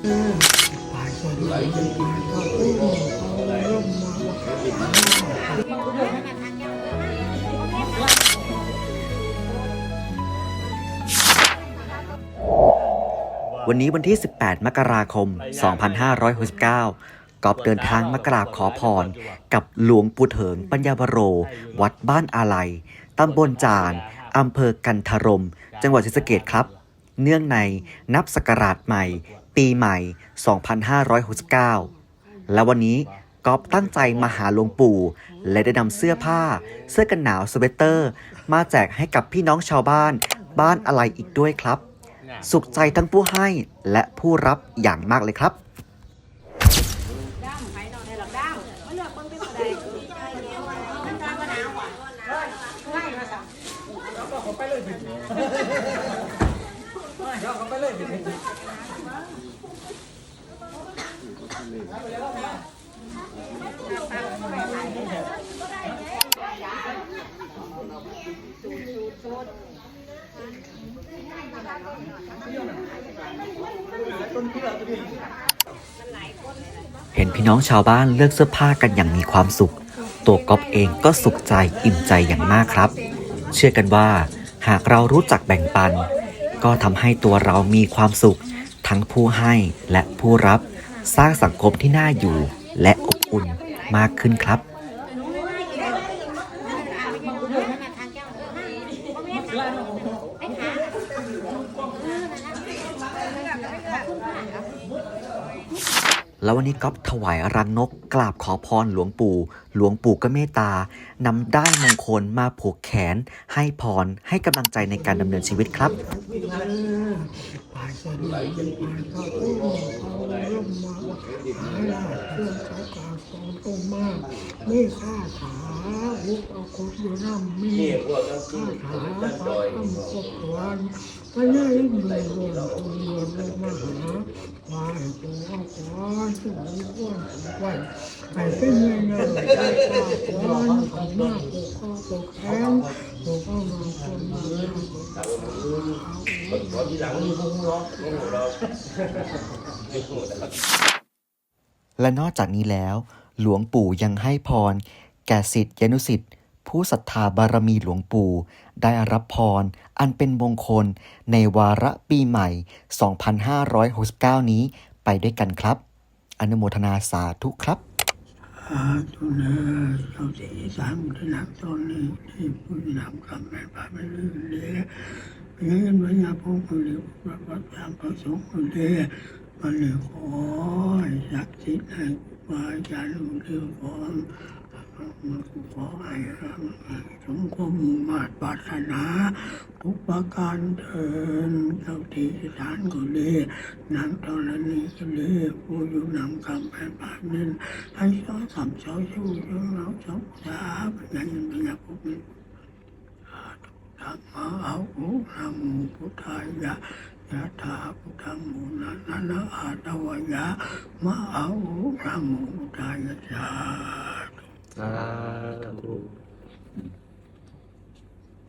วันนี้วันที่ 18 มกราคม 2569กอบเดินทางมากราบขอพร กับหลวงปู่เถิงปัญญาบโร วัดบ้านอาลัยตำบลจานอำเภอกันทรม จังหวัดศรีสะเกษครับ เนื่องในนับสกราชใหม่ ปีใหม่ 2569 และวันนี้ก๊อบตั้งใจมาหาหลวงปู่ และได้นำเสื้อผ้า เสื้อกันหนาวสเวตเตอร์ มาแจกให้กับพี่น้องชาวบ้านบ้านอะไรอีกด้วยครับ สุขใจทั้งผู้ให้และผู้รับอย่างมากเลยครับไผ่นอนในหลังด้ามมาเลย เห็นพี่น้องชาวบ้านเลือกเสื้อผ้ากันอย่างมีความสุข ตัวก๊อฟเองก็สุขใจอิ่มใจอย่างมากครับ เชื่อกันว่า หากเรารู้จักแบ่งปัน ก็ทำให้ตัวเรามีความสุข ทั้งผู้ให้และผู้รับ สร้างสังคมที่น่าอยู่และอบอุ่นมากขึ้นครับ แล้ววันนี้ก๊อฟถวายรังนกกราบขอพรหลวงปู่ หลวงปู่ก็เมตตานำได้มงคลมาผูกแขน ให้พรให้กำลังใจในการดำเนินชีวิตครับมมาหาลาเครื่องขาวกาสองตรงมาไม่ฆ่าขาวุกเอาคนอยู่น้ำมีฆ่าขา พระคำกวันพระยาอินทร์รวมคนรวมลงมาหาวายตัวขวานสุริว้วนสุวรรณไปเป็นเงินเงินไปข้าขวานของหน้าปกข้อปกแขนปกข้อมาคนมาหน้าปกขาและนอกจากนี้แล้ว หลวงปู่ยังให้พร แก่สิทธิยนุสิทธิ์ ผู้ศรัทธาบารมีหลวงปู่ ได้รับพร อันเป็นมงคล ในวาระปีใหม่ 2569 นี้ไปด้วยกันครับ อนุโมทนาสาธุครับอาตุเนเจ้าที่สามที่นักตอนนี้ที่ผู้นำคำแม่พระไม่ลืมเดชเงินวิญญาณผู้คนเดียวพระวัดตามประสงค์คนเดียวมันเลยขอให้ศักดิ์สิทธิ์ให้ครูบาจารย์คนเดียวขอม ขอให้สมความมุ่งมาตรปรารถนา ทุกประการเดินเจ้าที่สานก็ดีนางธรณีก็ดีผู้อยู่นำคำแผ่ปากนั้นให้สอนสามสอนชูช่วยเราสองสาเป็นไงเป็นอย่างพวกนี้ธรรมะเอาอุนามูพุทธายะยะถาพุทธมูนานานาอาตวายะมะเอาอุนามูพุทธายะสาาธุ